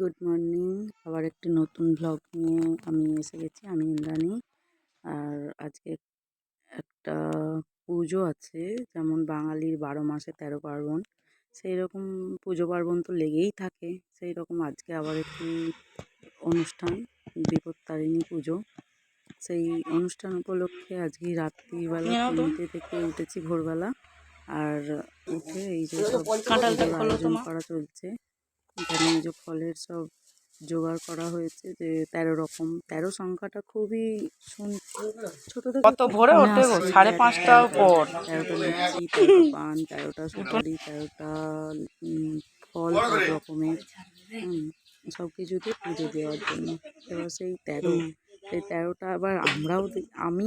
Good morning আবার একটি নতুন ব্লগ নিয়ে আমি এসে গেছি আমি ইন্দ্রাণী। আর আজকে একটা পুজো আছে যেমন বাঙালির বারো মাসে তেরো পার্বণ। সেই রকম পুজো পার্বণ তো লেগেই থাকে। সেই রকম আজকে আবার একটি অনুষ্ঠান বিপত্তারিণী পুজো। সেই অনুষ্ঠান উপলক্ষে আজকে রাত্রিবেলা তিনটে থেকে উঠেছি ভোরবেলা। আর উঠে এই যে আয়োজন করা চলছে। এখানে যে ফলের সব জোগাড় করা হয়েছে যে তেরো রকম তেরো সংখ্যাটা খুবই ছোট থেকে কত ভোরে ওঠে সাড়ে তেরোটা- পর। তেরোটা লুচি তেরোটা পান তেরোটা সুপারি তেরোটা ফল সব রকমের সব কিছুতে পুজো দেওয়ার জন্য এবার সেই তেরো সেই তেরোটা আবার আমরাও আমি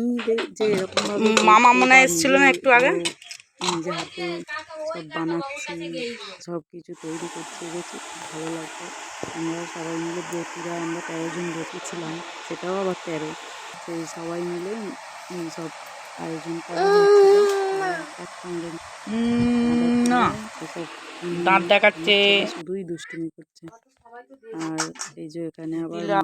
যে এরকম মামা মনে হয় এসেছিল না একটু আগে? যে হাতে সব বানাচ্ছি সব কিছু তৈরি করছি বেশ ভালো লাগতো আমরা সবাই মিলে ব্রতীরা আমরা তেরো জন ব্রতী ছিলাম সেটাও আবার তেরো। সেই সবাই মিলে উম, সব আয়োজন করা একসঙ্গে না। এসব দাঁত দেখাচ্ছে। শুধুই দুষ্টুমি করছে। আর এই যে এখানে আবার। মা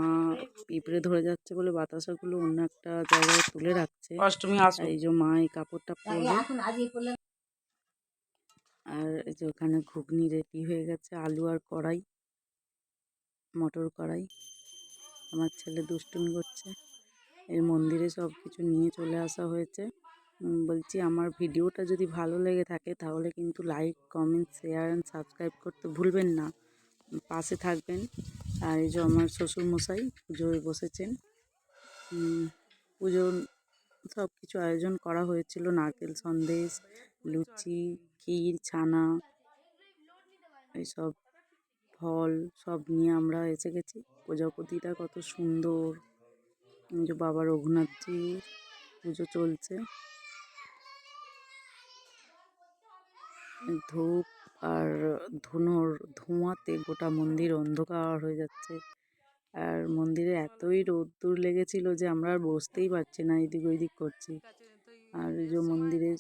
পিঁপড়ে ধরে যাচ্ছে বলে বাতাসাগুলো অন্য একটা জায়গায় তুলে রাখছে। অষ্টমী এই যে মা এই কাপড়টা পরবে আর এই যে ওখানে ঘুগনি রেডি হয়ে গেছে, আলু আর কড়াই, মটর কড়াই। আমার ছেলে দুষ্টুমি করছে। এই মন্দিরে সব কিছু নিয়ে চলে আসা হয়েছে। বলছি আমার ভিডিওটা যদি ভালো লেগে থাকে তাহলে কিন্তু like comment share and subscribe করতে ভুলবেন না। পাশে থাকবেন। আর এই যে আমার শ্বশুরমশাই পুজোয় বসেছেন। পুজোর সব কিছু আয়োজন করা হয়েছিল। নারকেল সন্দেশ, লুচি, ক্ষীর, ছানা, এইসব ফল সব নিয়ে আমরা এসে গেছি। প্রজাপতিটা কত সুন্দর। যে বাবা রঘুনাথজি পুজো চলছে। ধূপ আর ধুনোর ধোঁয়াতে গোটা মন্দির অন্ধকার হয়ে যাচ্ছে। আর মন্দিরে এতই রোদ্দুর লেগেছিল যে আমরা আর বসতেই পারছি না এদিক ওইদিক করছি। আর যে মন্দিরে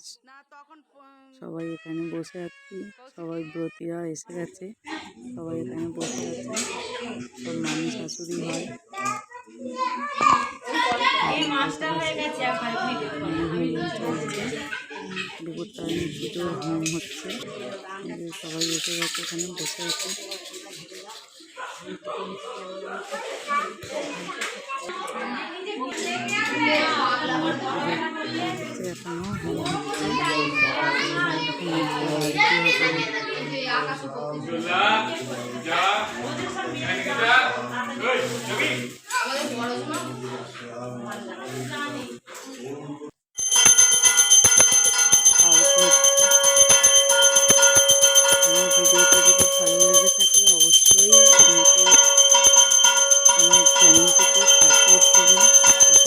সবাই এখানে বসে আছি সবাই ব্রতীরা এসে গেছে সবাই এখানে বসে আছে। সব মামি শাশুড়ি হয়। বিপত্তারিণী পুজোর হোম হচ্ছে। সবাই এসে গেছে এখানে বসে আছে। আর যদি ভালো লেগে থাকে অবশ্যই আমার চ্যানেলটিকে সাবস্ক্রাইব করুন।